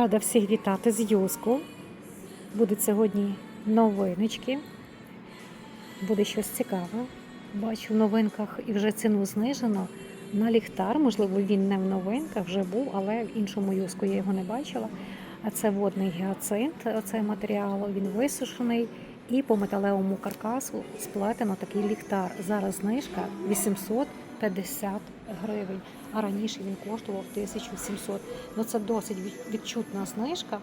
Рада всіх вітати з Юску. Будуть сьогодні новиночки. Буде щось цікаве. Бачу в новинках і вже ціну знижено на ліхтар. Можливо, він не в новинках вже був, але в іншому юску я його не бачила. А це водний гіацинт, оцей матеріал, він висушений. І по металевому каркасу сплетено такий ліхтар. Зараз знижка 850 гривень, а раніше він коштував 1700. Ну це досить відчутна знижка.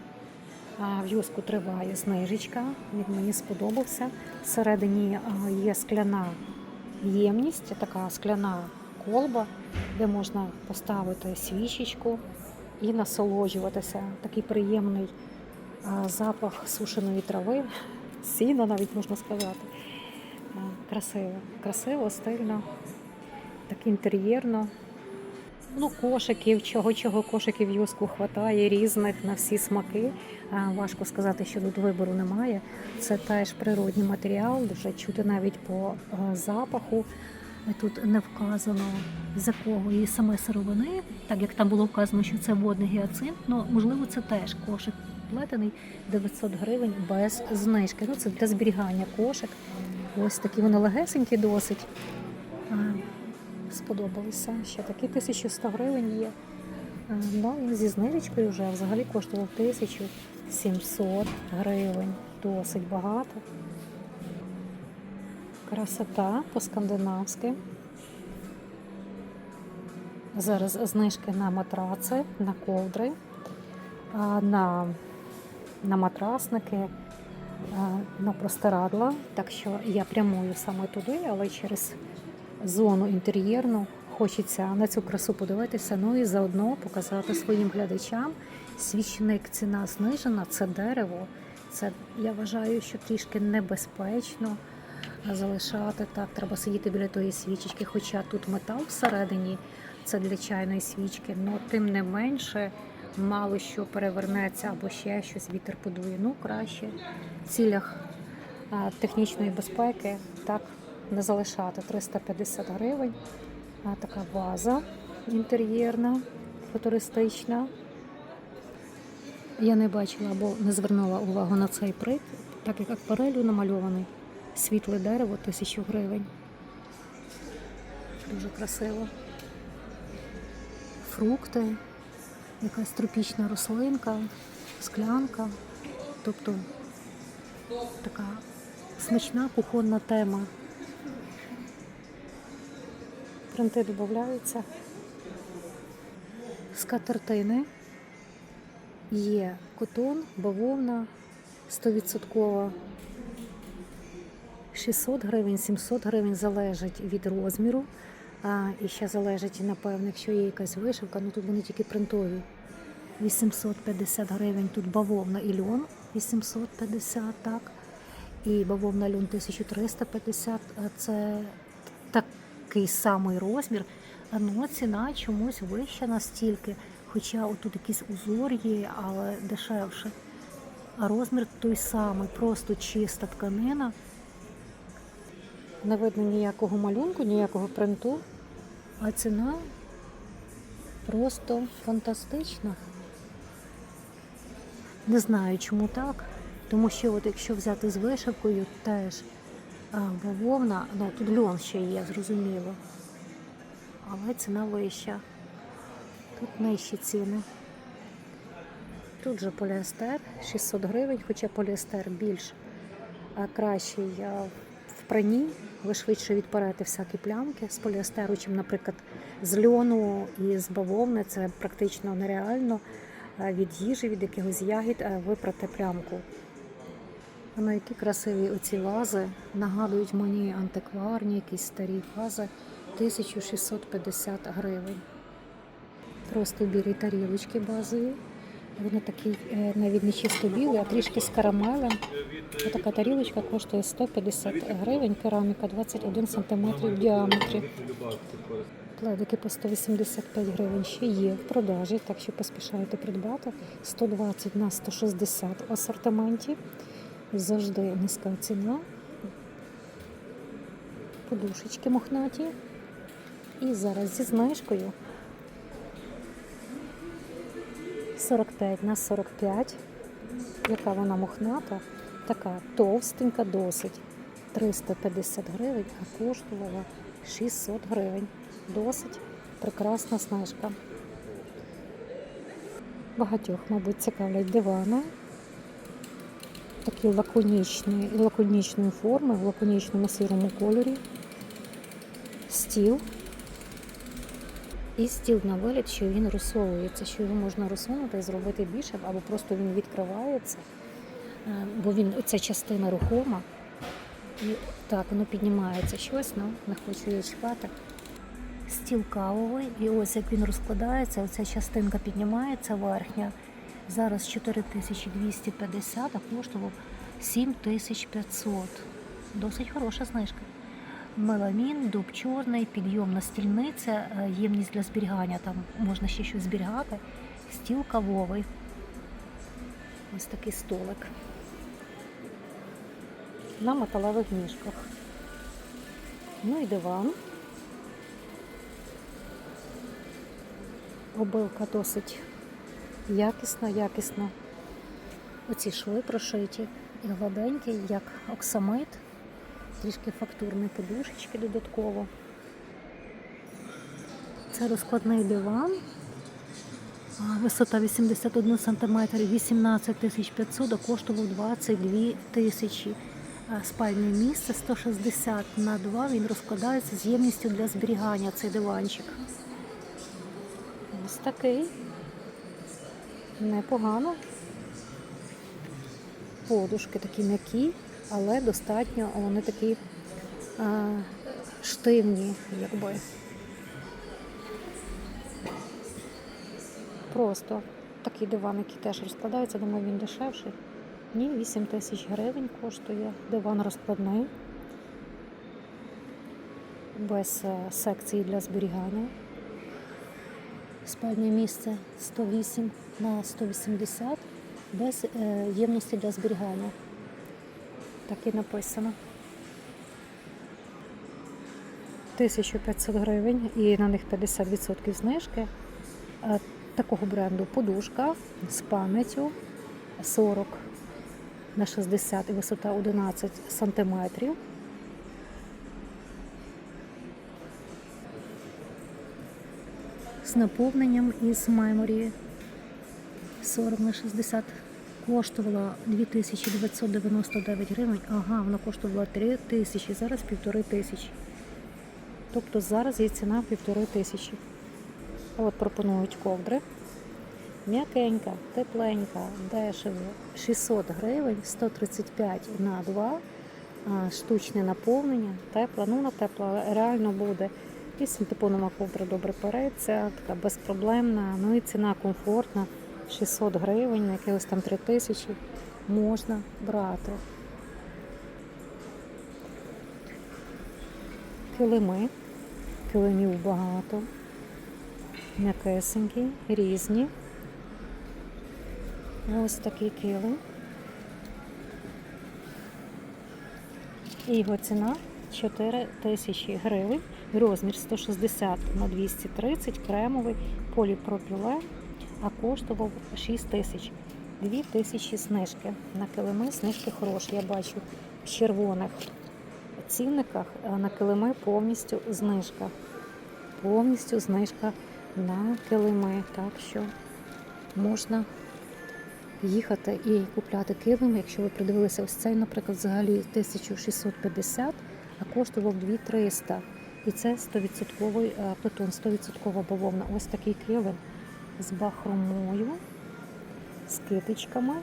В юску триває знижечка. Він мені сподобався. Всередині є скляна ємність, така скляна колба, де можна поставити свічечку і насолоджуватися. Такий приємний запах сушеної трави, сіна навіть можна сказати. Красиво, красиво, стильно, так інтер'єрно. Ну, кошиків, чого чого кошиків юску хватає, різних на всі смаки. Важко сказати, що тут вибору немає. Це теж природній матеріал, вже чути навіть по е, запаху. Тут не вказано з якого і саме сировини, так як там було вказано, що це водний гіацинт, ну можливо, це теж кошик плетений 900 гривень без знижки. Ну це для зберігання кошик. Ось такі вони легесенькі досить. Сподобалися. Ще такі 1100 гривень є. Е, Ну, зі знижечкою вже взагалі коштував 1700 гривень. Досить багато. Красота по-скандинавськи. Зараз знижки на матраци, на ковдри, на, на матрасники, на простирадла. Так що я прямую саме туди, але через зону інтер'єрну хочеться на цю красу подивитися, ну і заодно показати своїм глядачам. Свічник ціна знижена, це дерево. Це я вважаю, що трішки небезпечно залишати так. Треба сидіти біля тої свічечки, хоча тут метал всередині, це для чайної свічки, але тим не менше мало що перевернеться або ще щось вітер подує. Ну краще в цілях технічної безпеки так не залишати 350 гривень. А така ваза інтер'єрна, футуристична. Я не бачила або не звернула увагу на цей прик, так як акварелью намальований. Світле дерево, тисячу гривень. Дуже красиво. Фрукти, якась тропічна рослинка, склянка. Тобто така смачна кухонна тема. Принти додаються. Скатертини. Є котон, бавовна 100%. 600 гривень, 700 гривень залежить від розміру. А, і ще залежить, напевно, якщо є якась вишивка, ну тут вони тільки принтові. 850 гривень тут бавовна і льон 850, так. І бавовна льон 1350. А Це такий самий розмір. А ну, ціна чомусь вища настільки. Хоча отут якийсь узор є, але дешевше. А розмір той самий, просто чиста тканина. Не видно ніякого малюнку, ніякого принту, а ціна просто фантастична. Не знаю, чому так. Тому що, от якщо взяти з вишивкою, теж бавовна, ну тут льон ще є, зрозуміло. Але ціна вища. Тут нижчі ціни. Тут же поліестер 600 гривень, хоча поліестер більш кращий в прані. Ви швидше відперете всякі плямки з поліестеру, чим, наприклад, з льону і з бавовни. Це практично нереально від їжі, від якихось ягід а, випрати плямку. Ну, які красиві оці вази. Нагадують мені антикварні, якісь старі вази. 1650 гривень. Просто білі тарілочки базові. Вони такі е, навіть не чисто білі, а трішки з карамелем. Така тарілочка коштує 150 гривень, кераміка 21 см в діаметрі. Пледики по 185 гривень ще є в продажі, так що поспішайте придбати. 120 на 160 в асортименті. Завжди низька ціна. Подушечки мохнаті. І зараз зі знижкою 45 на 45. Яка вона мохната, така товстенька досить. 350 гривень, а коштувала 600 гривень. Досить прекрасна знижка. Багатьох, мабуть, цікавлять дивани. Такі лаконічні, лаконічної форми, в лаконічному сірому кольорі. Стіл. І стіл на вигляд, що він розсовується, що його можна розсунути і зробити більше, або просто він відкривається, е, бо він оця частина рухома. І так, воно піднімається щось, ну не хочу її чіпати. Стіл кавовий, і ось як він розкладається, оця частинка піднімається верхня. Зараз 4250, а коштував 7500. Досить хороша знижка. Меламін, дуб чорний, підйомна стільниця, е, ємність для зберігання, там можна ще щось зберігати. Стіл кавовий. Ось такий столик. На металевих ніжках. Ну і диван. Обилка досить якісна, якісна. Оці шви прошиті і гладенькі, як оксамит, трішки фактурні подушечки додатково. Це розкладний диван. Висота 81 см, 18 500, а коштував 22 тисячі. Спальне місце 160 на 2, він розкладається з ємністю для зберігання цей диванчик. Ось такий. Непогано. Подушки такі м'які, але достатньо вони такі а, штивні, якби. Просто такий диван, який теж розкладається, думаю, він дешевший. Ні, 8 тисяч гривень коштує. Диван розкладний, без е, секції для зберігання. Спальне місце 108 на 180 без е, ємності для зберігання. Так і написано. 1500 гривень і на них 50% знижки. Е, Такого бренду подушка з пам'яттю 40 на 60 і висота 11 сантиметрів. З наповненням із Майморі 40 на 60 коштувала 2999 гривень. Ага, вона коштувала 3 тисячі, зараз півтори тисячі. Тобто зараз є ціна півтори тисячі. От пропонують ковдри. М'якенька, тепленька, дешево. 600 гривень, 135 на 2. Штучне наповнення, тепла. Ну, вона тепла реально буде. І синтепонова ковдра добре переться, така безпроблемна. Ну і ціна комфортна. 600 гривень, на якихось там 3 тисячі можна брати. Килими. Килимів багато. М'якесенькі, різні. Ось такий килим. Його ціна 4 тисячі гривень. Розмір 160 на 230, кремовий, поліпропілен, а коштував 6 тисяч. 2 тисячі знижки. На килими знижки хороші. Я бачу в червоних цінниках на килими повністю знижка. Повністю знижка на килими. Так що можна їхати і купляти килим. Якщо ви придивилися ось цей, наприклад, взагалі 1650, а коштував 2300. І це 100% плетон, 100% бавовна. Ось такий килим з бахромою, з китичками.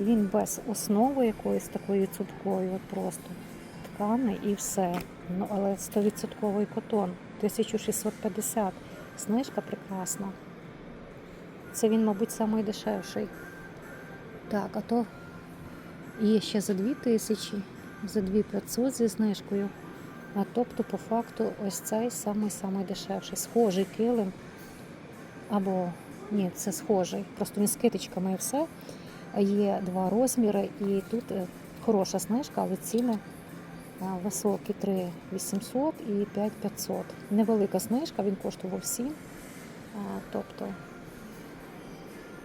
Він без основи якоїсь такої цупкої, от просто тканий і все. Ну, але 100% котон, 1650. Знижка прекрасна. Це він, мабуть, найдешевший. Так, а то є ще за 2000, за 2500 зі знижкою. А тобто, по факту, ось цей самий-самий дешевший. Схожий килим. Або ні, це схожий. Просто він з китичками і все. Є два розміри, і тут е, хороша знижка, але ціни а, високі 3800 і 5500. Невелика знижка, він коштував 7. Тобто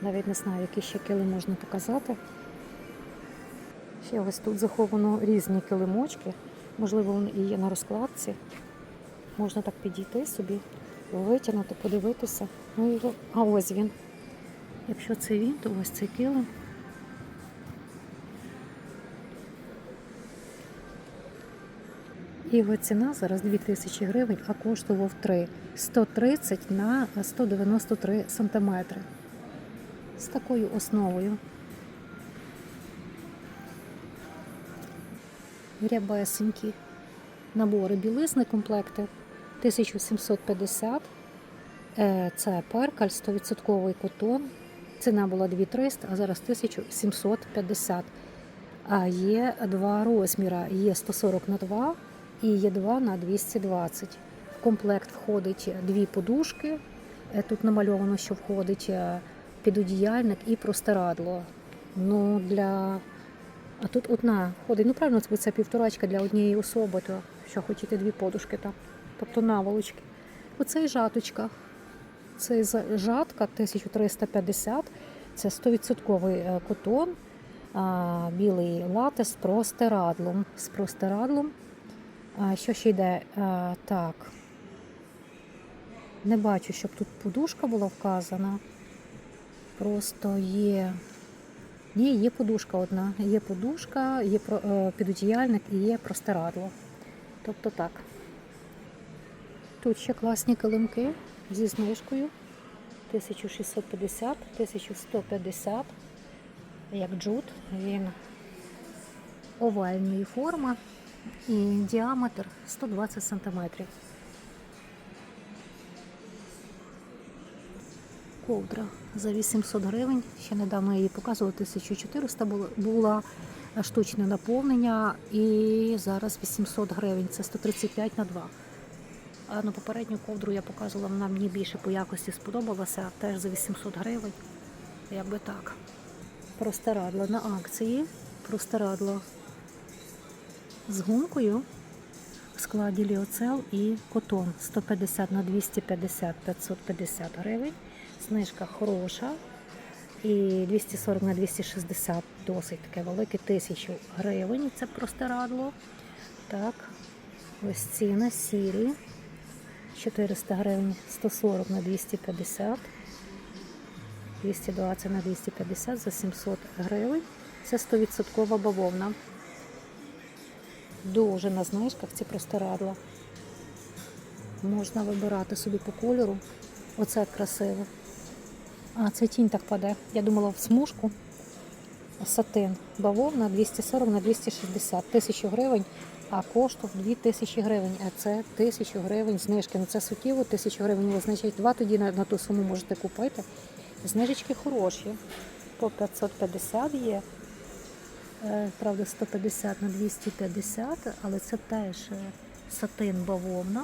Навіть не знаю, які ще кили можна показати. Ще ось тут заховано різні килимочки. Можливо, вони і є на розкладці. Можна так підійти собі, витягнути, подивитися. Ну. А ось він. Якщо це він, то ось цей килим. Його ціна зараз 2000 гривень, а коштував 3 130 на 193 сантиметри. З такою основою. Рябесенькі набори білизни комплекти 1750. Е, Це перкаль 100% котон. Ціна була 2300, а зараз 1750. А є два розміри. Є 140 на 2 і є 2 на 220. В комплект входить дві подушки. Е, Тут намальовано, що входить е, підодіяльник і простирадло. Ну, для... А тут одна входить. Ну, правильно, це півторачка для однієї особи, то що хочете дві подушки, так. Тобто наволочки. Оце жаточка. Це жатка 1350, це 100% е, котон, білий латес з простирадлом. З простирадлом. Що ще йде? Так. Не бачу, щоб тут подушка була вказана. Просто є. Ні, є подушка одна. Є подушка, є е, підодіяльник і є простирадло. Тобто так. Тут ще класні килимки зі знижкою 1650, 1150, як джут. Він овальної форми і діаметр 120 см. Ковдра за 800 гривень. Ще недавно я її показувала, 1400 була, штучне наповнення і зараз 800 гривень. Це 135 на 2. На попередню ковдру я показувала, вона мені більше по якості сподобалася, теж за 800 гривень. Якби так. Простирадло на акції. Простирадло з гумкою в складі ліоцел і котон 150 на 250 550 гривень. Знижка хороша. І 240 на 260 досить таке велике, 1000 гривень. Це простирадло. Так, ось ціна сірі. 400 гривень 140 на 250, 220 на 250 за 700 гривень. Це 100% бавовна. Дуже на знижках ці простирадла. Можна вибирати собі по кольору. Оце красиво. А, це тінь так паде. Я думала в смужку. Сатин. Бавовна 240 на 260. 1000 гривень, а коштував 2000 гривень. А це 1000 гривень знижки. Ну це суттєво, 1000 гривень ви значить два тоді на, на ту суму можете купити. Знижечки хороші. По 550 є. Е, Правда, 150 на 250, але це теж е, сатин бавовна.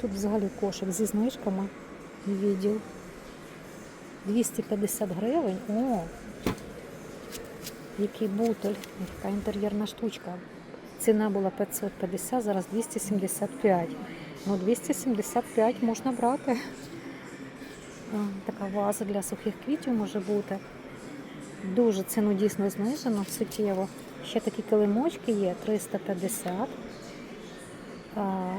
Тут взагалі кошик зі знижками. Відділ. 250 гривень. О, який бутель, яка інтер'єрна штучка. Ціна була 550, зараз 275. Ну, 275 можна брати. Така ваза для сухих квітів може бути. Дуже ціну дійсно знижено, суттєво. Ще такі килимочки є 350. А,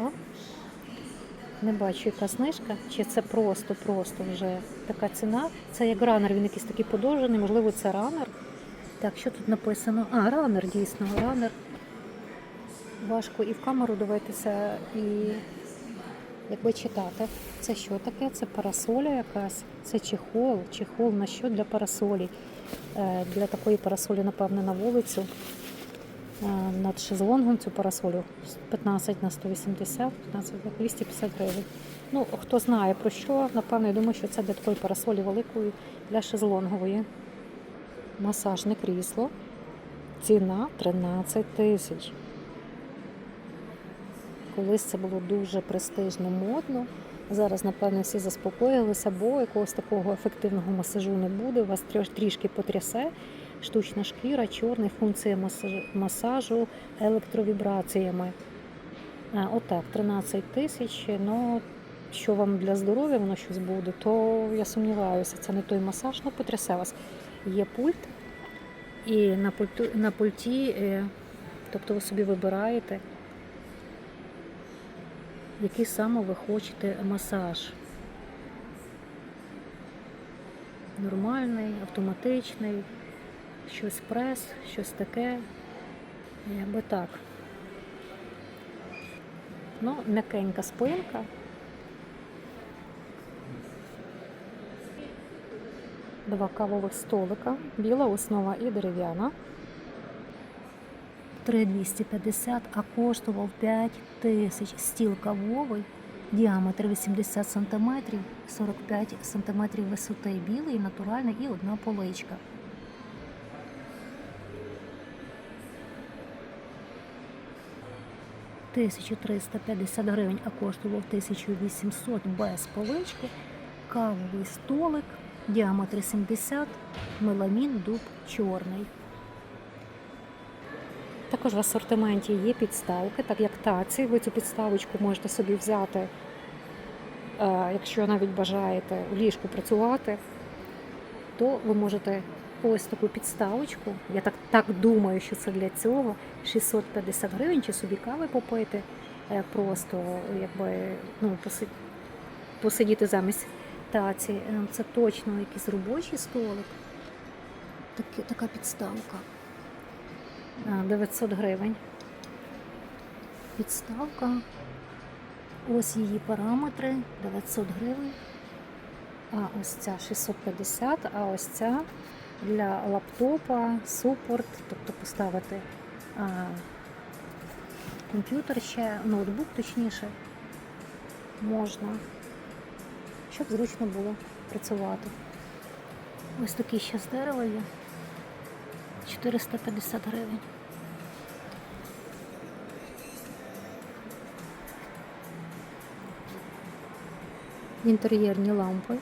не бачу, яка знижка, чи це просто-просто вже така ціна. Це як ранер, він якийсь такий подовжений, можливо, це ранер. Так, що тут написано? А, ранер дійсно, ранер. Важко і в камеру дивитися, і якби читати. Це що таке? Це парасоля якась, це чехол, чехол на що для парасолі. Е, Для такої парасолі, напевно, на вулицю. Е, Над шезлонгом цю парасолю 15 на 180, 15 на 250 гривень. Ну, хто знає про що, напевно, я думаю, що це для такої парасолі великої для шезлонгової. Масажне крісло. Ціна 13 тисяч. Колись це було дуже престижно, модно. Зараз, напевно, всі заспокоїлися, бо якогось такого ефективного масажу не буде. Вас трішки потрясе. Штучна шкіра, чорний, функція масажу, електровібраціями. Отак, 13 тисяч. Ну, що вам для здоров'я воно щось буде, то я сумніваюся, це не той масаж, ну потрясе вас. Є пульт, і на пульті, е, тобто ви собі вибираєте, який саме ви хочете масаж. Нормальний, автоматичний, щось прес, щось таке. Якби так. Ну, м'якенька спинка. Два кавових столика, біла основа і дерев'яна. 3250, а коштував 5 тисяч. Стіл кавовий, діаметр 80 см, 45 см висоти, білий, натуральний і одна поличка. Тисячу 350 гривень, а коштував 1800 без полички. Кавовий столик, діаметр 70, меламін, дуб чорний. Також в асортименті є підставки, так як таці. Ви цю підставочку можете собі взяти, е, якщо навіть бажаєте в ліжку працювати, то ви можете ось таку підставочку. Я так, так думаю, що це для цього 650 гривень, чи собі кави попити, е, просто якби ну, посидіти замість таці. Е, Це точно якийсь робочий столик. Такі, така підставка. А, 900 гривень. Підставка. Ось її параметри 900 гривень. А ось ця 650, а ось ця для лаптопа, супорт, тобто поставити а, комп'ютер ще, ноутбук точніше, можна, щоб зручно було працювати. Ось такий ще з дерева є. 450 гривень. Інтер'єрні лампи.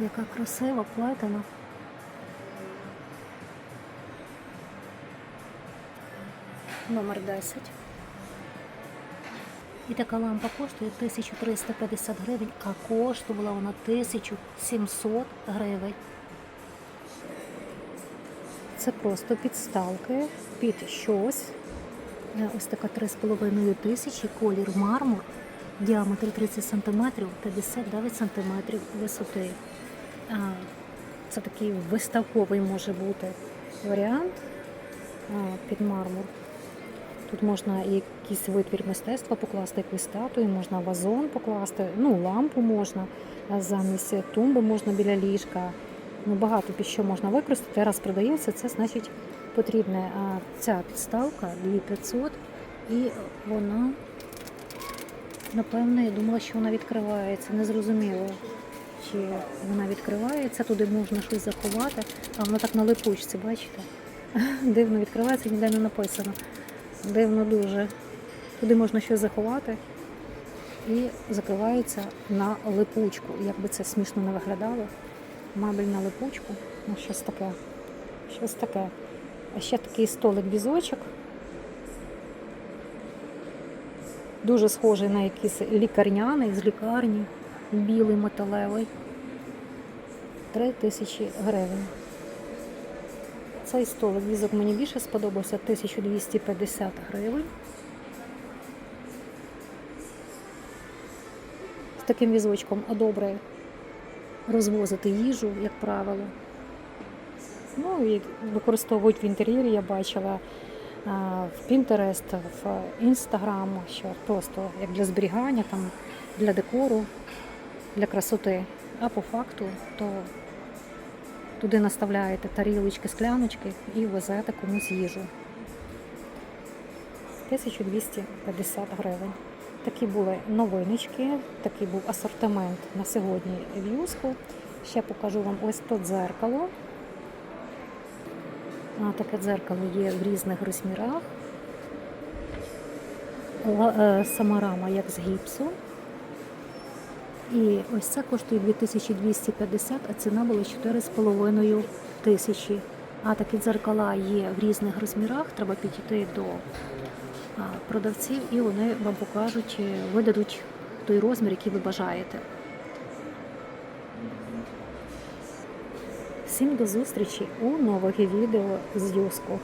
Яка красива плетена. Номер 10. І така лампа коштує 1350 гривень, а коштувала вона 1700 гривень. Це просто підставки під щось. Е, Ось така 3,5 тисячі, колір мармур, діаметр 30 см, 59 см висоти. Це такий виставковий може бути варіант під мармур. Тут можна якийсь витвір мистецтва покласти, якусь статую, можна вазон покласти, ну, лампу можна, замість тумби можна біля ліжка. Ну, багато під що можна використати. Раз продається, це значить потрібне. А ця підставка 2500 і вона, напевно, я думала, що вона відкривається. Не зрозуміло, чи вона відкривається, туди можна щось заховати, а вона так на липучці, бачите? Дивно відкривається, ніде не написано. Дивно дуже. Туди можна щось заховати і закривається на липучку. Як би це смішно не виглядало. Мабель на липучку. Ну, щось таке. Щось таке. А ще такий столик візочок. Дуже схожий на якийсь лікарняний з лікарні. Білий металевий. 3 тисячі гривень. Цей столик візок мені більше сподобався 1250 гривень. З таким візочком добре розвозити їжу, як правило. Ну і використовують в інтер'єрі, я бачила в Pinterest, в Instagram, що просто як для зберігання, там, для декору, для красоти. А по факту, то туди наставляєте тарілочки, скляночки і везете комусь їжу. 1250 гривень. Такі були новиночки, такий був асортимент на сьогодні в Юску. Ще покажу вам ось то дзеркало. Таке дзеркало є в різних розмірах. Е, Сама рама як з гіпсу. І ось це коштує 2250, а ціна була 4,5 тисячі. А такі дзеркала є в різних розмірах. Треба підійти до продавців, і вони вам покажуть, е, видадуть той розмір, який ви бажаєте. Всім до зустрічі у нових відео з Юску.